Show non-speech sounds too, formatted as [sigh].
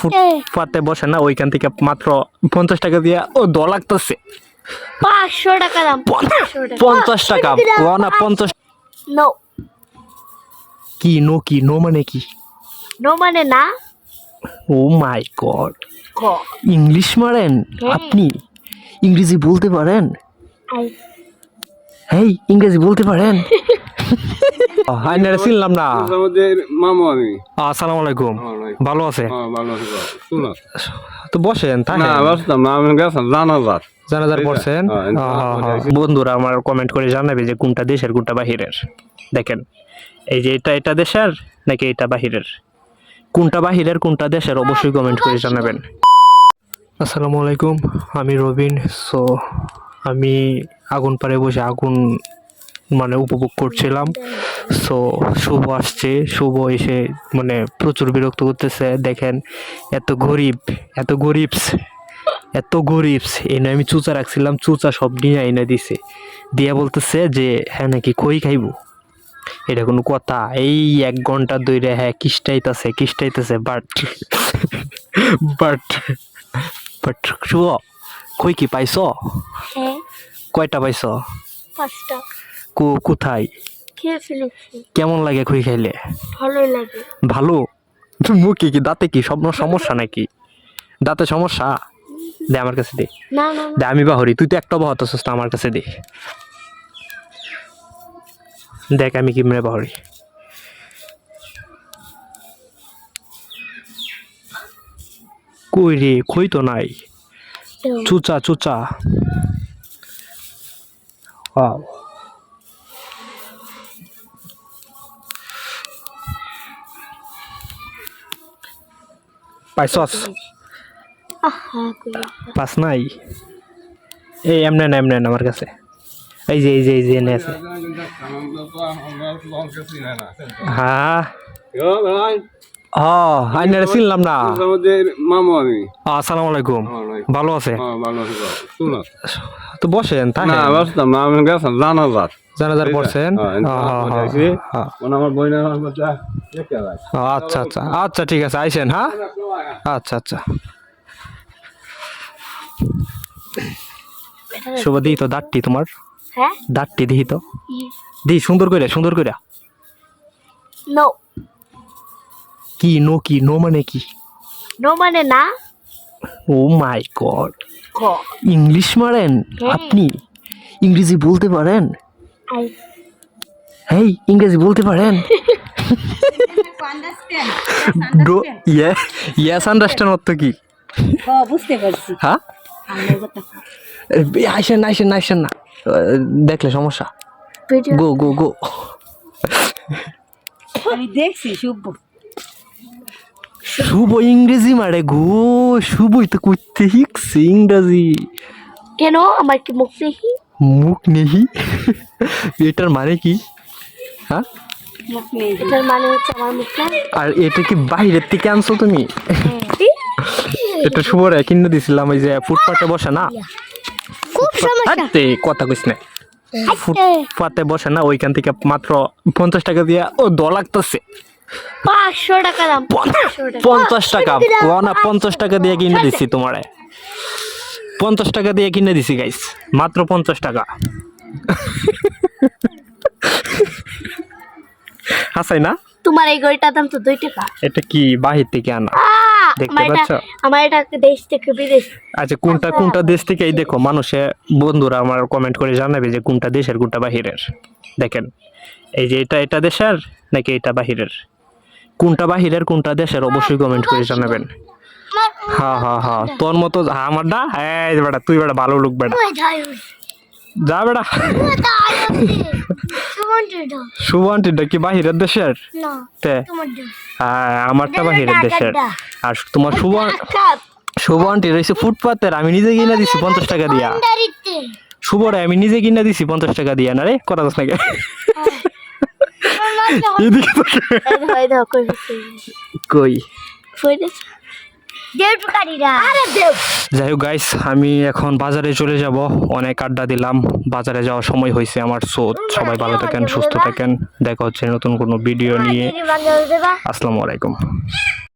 ফুটপাতে বসে না ওইখান থেকে মাত্র পঞ্চাশ টাকা দিয়ে ও দ লাগতেছে। পাঁচশো টাকা দাম। পঞ্চাশ টাকা। না পঞ্চাশ নো কি নো কি নো মানে কি? নো মানে না। ও মাই গড ইংলিশ মারেন? হ্যাঁ। আপনি ইংরেজি বলতে পারেন? হেই ইংরেজি বলতে পারেন? [laughs] আইনারে চিনলাম না। আমাদের মামু আমি। আসসালামু আলাইকুম। ভালো আছে? হ্যাঁ ভালো আছি তো বসেন তাই? না বসতাম না আমি গেছিলাম জানাজার। জানাজার পড়ছেন? হ্যাঁ, হ্যাঁ। বন্ধুরা আমার কমেন্ট করে জানাবে যে কোনটা দেশের কোনটা বাহিরের। দেখেন এই যে এটা এটা দেশের নাকি এটা বাহিরের? কোনটা বাহিরের কোনটা দেশের? অবশ্যই কমেন্ট করে জানাবেন। আসসালামু আলাইকুম আমি রবিন। সো আমি আগুন পাড়ে বসে আগুন মানে উপভোগ করছিলাম। সো শুভ আসছে শুভ এসে মানে প্রচুর বিরক্ত করতেছে। দেখেন এত গরিব এত গরিবস এত গরিবস। এনে আমি চুচা রাখছিলাম চুচা সব নিয়ে এনে দিছে। দিয়া বলতেছে যে হ্যাঁ নাকি কই খাইবো? এটা কোনো কথা। এই এক ঘণ্টা ধরে হ্যাঁ কিস্টাইতেছে কিস্টাইতেছে বাট বাট বাট শুভ কই কি পাইছ? হ্যাঁ। কয়টা পাইছ? পাঁচটা। কো কোথায়? খেয়ে ফেলেছি। কেমন লাগে খই খাইলে? ভালোই লাগে। ভালো? মুখে কি দাঁতে কি সব সমস্যা নাকি? দাঁতে সমস্যা? দে আমার কাছে দে। না না না। দে আমি বাহরি। তুই তো একটা বাহত না আমার কাছে দে। দেখ আমি কি মেরে বাহরি। কই রে কই তো নাই। চুচা চুচা। Wow. পাইছস? পাস নাই? এই এমনে না এমনে আমার কাছে। এই যে এই যে এই যে এনে আছে। হ্যাঁ। আইনারে চিনলাম না। মামু আমি আসসালামু আলাইকুম। ভালো আছে? হ্যাঁ ভালো আছি তো বসেন তাই না বসতাম না আমি গেছিলাম জানাজার। জানাজার পড়ছেন? হ্যাঁ, হ্যাঁ, হ্যাঁ, হ্যাঁ। হ্যাঁ। আমার বই ও, আচ্ছা আচ্ছা আচ্ছা ঠিক আছে আইসেন হ্যাঁ? আচ্ছা আচ্ছা। শুভ দিই তো দাঁতটি তোমার? হ্যাঁ? দাঁতটি দিই তো? দি সুন্দর করে সুন্দর করে নো। কি নো কি নো মানে কি? নো মানে না। ও মাই গড। ইংলিশ মারেন? হ্যাঁ। আপনি ইংরেজি বলতে পারেন? হেই ইংরেজি বলতে পারেন? ইয়ে ইয়েস আন্ডারস্ট্যান্ড অর্থ কি? বুঝতে পারছি। হ্যাঁ? আইসেন না আইসেন না আইসেন না। দেখলে সমস্যা। গো গো গো আমি দেখছি শুভ শুভ ইংরেজি মারে গো শুভই তো করতে শিখছে ইংরাজি। কেন? আমার কি মুখ দেখি? মুখ নেহি? এটার মানে কি? হ্যাঁ? এটার মানে হচ্ছে আমার মুখ আর এটা কি বাইরের থেকে আনছো তুমি? এটা শুভ রে কিনে দিছিলাম ওই যে ফুটপাতে বসে না? খুব সমস্যা। কথা কইস না। ফুটপাতে বসে না ওইখান থেকে মাত্র পঞ্চাশ টাকা দিয়ে ও দ লাগতেছে। পাঁচশো টাকা দাম। পঞ্চাশ টাকা। না পঞ্চাশ টাকা দিয়ে কিনে দিছি তোমারে। পঞ্চাশ টাকা দিয়ে কিনে দিছি গাইস মাত্র পঞ্চাশ টাকা। হাসাই না? তোমার এই গড়িটার দাম তো দুই টাকা। এটা কি বাহির থেকে আনা? দেখতে পাচ্ছ? আমার এটা দেশ থেকে বিদেশ। আচ্ছা কোনটা কোনটা দেশ থেকে? এই দেখো মানুষে বন্ধুরা আমার কমেন্ট করে জানাবে যে কোনটা দেশের কোনটা বাহিরের। দেখেন এই যে এটা এটা দেশের নাকি এটা বাহিরের? কোনটা বাহিরের কোনটা দেশের? অবশ্যই কমেন্ট করে জানাবেন। হ্যাঁ হ্যাঁ হ্যাঁ তোর মতো আমারটা এই যে বেটা তুই বেটা ভালো লোক বেটা। যা বেটা। শুভ আন্টিটা কি বাহিরের দেশের? হ্যাঁ আমারটা বাহিরের দেশের। আর তোমার শুভ আন্টি রয়েছে ফুটপাতের আমি নিজে কিনে দিছি পঞ্চাশ টাকা দিয়া। শুভ রে আমি নিজে কিনে দিছি পঞ্চাশ টাকা দিয়া না রে? করা যাস নাকি কই যাই হোক গাইস আমি এখন বাজারে চলে যাব। অনেক আড্ডা দিলাম। বাজারে যাওয়ার সময় হয়েছে আমার সোদ সবাই ভালো থাকেন সুস্থ থাকেন। দেখা হচ্ছে নতুন কোনো ভিডিও নিয়ে। আসসালামু আলাইকুম।